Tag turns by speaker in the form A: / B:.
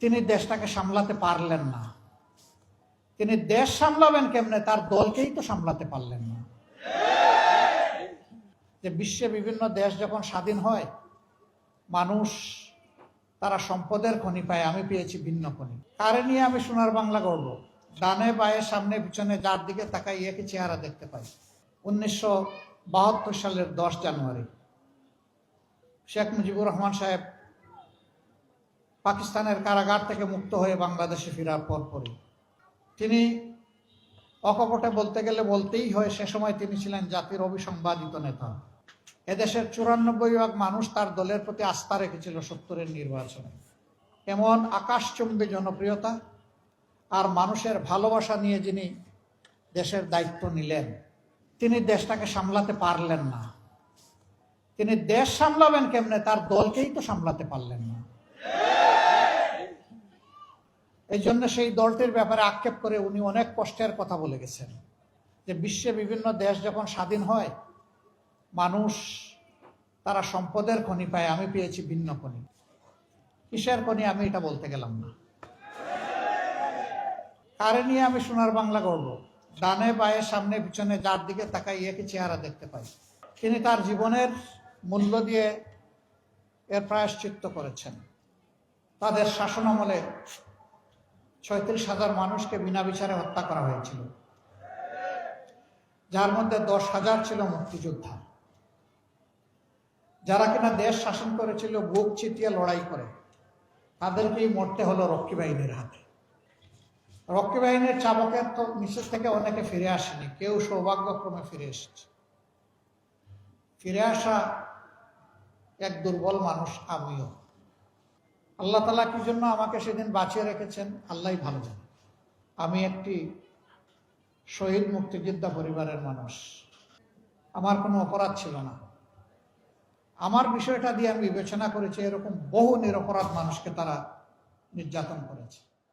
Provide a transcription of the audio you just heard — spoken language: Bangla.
A: তিনি দেশটাকে সামলাতে পারলেন না। তিনি দেশ সামলাবেন কেমনে? তার দলকেই তো সামলাতে পারলেন না। যে বিশ্বে বিভিন্ন দেশ যখন স্বাধীন হয়, মানুষ তারা সম্পদের খনি পায়। আমি পেয়েছি ভিন্ন খনি। কারে নিয়ে আমি সোনার বাংলা গড়ব? ডানে, বায়ে, সামনে, পিছনে, যার দিকে তাকাই একই চেহারা দেখতে পাই। উনিশশো বাহাত্তর সালের দশ জানুয়ারি। শেখ মুজিবুর রহমান সাহেব পাকিস্তানের কারাগার থেকে মুক্ত হয়ে বাংলাদেশে ফেরার পরপরই তিনি অকপটে বলতে গেলে বলতেই হয়, সে সময় তিনি ছিলেন জাতির অবিসংবাদিত নেতা। এদেশের চুরানব্বই ভাগ মানুষ তার দলের প্রতি আস্থা রেখেছিল সত্তরের নির্বাচনে। এমন আকাশচুম্বী জনপ্রিয়তা আর মানুষের ভালোবাসা নিয়ে যিনি দেশের দায়িত্ব নিলেন, তিনি দেশটাকে সামলাতে পারলেন না। তিনি দেশ সামলাবেন কেমনে? তার দলকেই তো সামলাতে পারলেন না। এই জন্য সেই দলটির ব্যাপারে আক্ষেপ করে উনি অনেক কষ্টের কথা বলে গেছেন। যে বিশ্বে বিভিন্ন দেশ যখন স্বাধীন হয়, মানুষ তারা সম্পদের খনি পায়, আমি পেয়েছি ভিন্ন খনি। কিসের খনি আমি এটা বলতে গেলাম না। কারে নিয়ে আমি সোনার বাংলা গড়ব? ডানে, বায়ে, সামনে, পিছনে, যার দিকে তাকাই একই চেহারা দেখতে পাই। তিনি তার জীবনের মূল্য দিয়ে এর প্রায়শ্চিত্ত করেছেন। তাদের শাসনামলে ছয়ত্রিশ হাজার মানুষকে বিনা বিচারে হত্যা করা হয়েছিল। যার মধ্যে দশ হাজার ছিল মুক্তিযোদ্ধা। যারা কিনা দেশ শাসন করেছিল, বুক চিতিয়ে লড়াই করে, তাদেরকেই মরতে হলো রক্ষী বাহিনীর হাতে। রক্ষী বাহিনীর চাবকের তো নিচের থেকে অনেকে ফিরে আসেনি, কেউ সৌভাগ্যক্রমে ফিরে এসেছে। ফিরে আসা এক দুর্বল মানুষ আমিও। আল্লাহ তালা কি জন্য আমাকে সেদিন বাঁচিয়ে রেখেছেন? আল্লাহ ভালো জানে। আমি একটি শহীদ মুক্তিযোদ্ধা পরিবারের মানুষ। আমার কোনো অপরাধ ছিল না। আমার বিষয়টা দিয়ে আমি বিবেচনা করেছি, এরকম বহু নিরপরাধ মানুষকে তারা নির্যাতন করেছে।